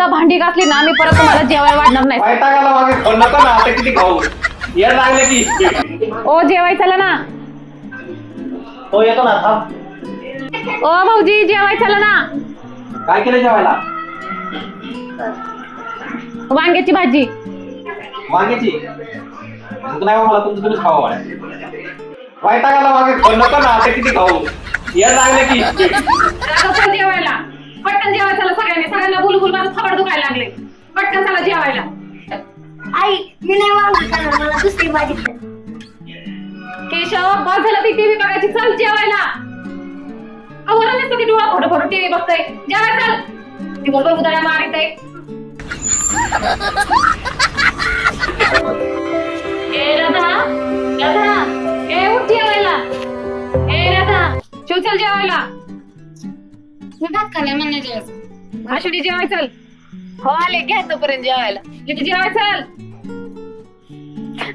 एकदा भांडी घासली ना मी परत तुम्हाला जेवायला वाढणार नाही. वैतागाला मागे नको ना आता किती खाऊ? ये लागले की. ओ जेवाय चला ना. हो येतो ना थांब. ओ भाऊजी जेवाय चला ना. काय केलं जेवायला? वांग्याची भाजी. वांग्याची? भूक नाही मला तुमचं तुम्हीच खावा वैतागाला मागे नको ना आता किती खाऊ? ये लागले की. आता जेवायला. पटकन जेवाय चला सगळ्यांनी. सगळ्यांना बोलू बोलू माझं थोडं दुखायला लागले पटकन चला जेवायला. आई मी नाही वांगी खाणार मला दुसरी भाजी. केशव बस झालं ती टीव्ही बघायची. चल जेवायला. आवडलं नसतं ती डोळा फोटो फोटो टीव्ही बघतोय. जेवाय चल. दिवसभर उदाळ्या मारित आहे ए राधा. राधा. ए उठ जेवायला. ए राधा. शिव चल जेवायला. मी भात मला नाही जेवायचं आषाढी जेवाय चल. हो आले घ्या तोपर्यंत जेवायला. इथे जेवाय चल?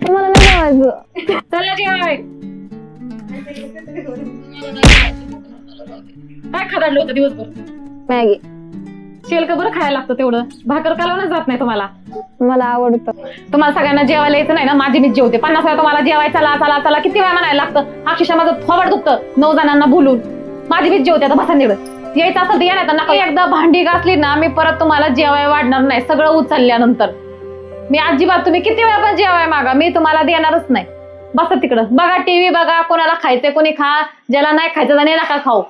मला नाही जेवायचं. चल ना जेवाय. काय खदाडलं होतं दिवसभर? मॅगी. शेल का बरं खायला लागतं तेवढं. भाकर कालवणच जात नाही तुम्हाला. मला आवडतं. तुम्हाला सगळ्यांना जेवायला यायचं नाही ना? माझी मीच जेवते. पन्नास वेळा तुम्हाला जेवाय चला चला चला. किती वेळा म्हणायला लागतं? अक्षरशः माझं थोबड दुखतं. नऊ जणांना बोलून. माझी मीच जेवते. आता बसा निघत यायचं असं तर नाही तर नका. एकदा भांडी घासली ना मी परत तुम्हाला जेवाय वाढणार नाही. सगळं उचलल्यानंतर. मी अजिबात तुम्ही किती वेळा पण जेवाय मागा. मी तुम्हाला देणारच नाही. बसा तिकडं. बघा टीव्ही बघा कोणाला खायचंय कोणी खा. ज्याला नाही खायचं त्याने नका खाऊ.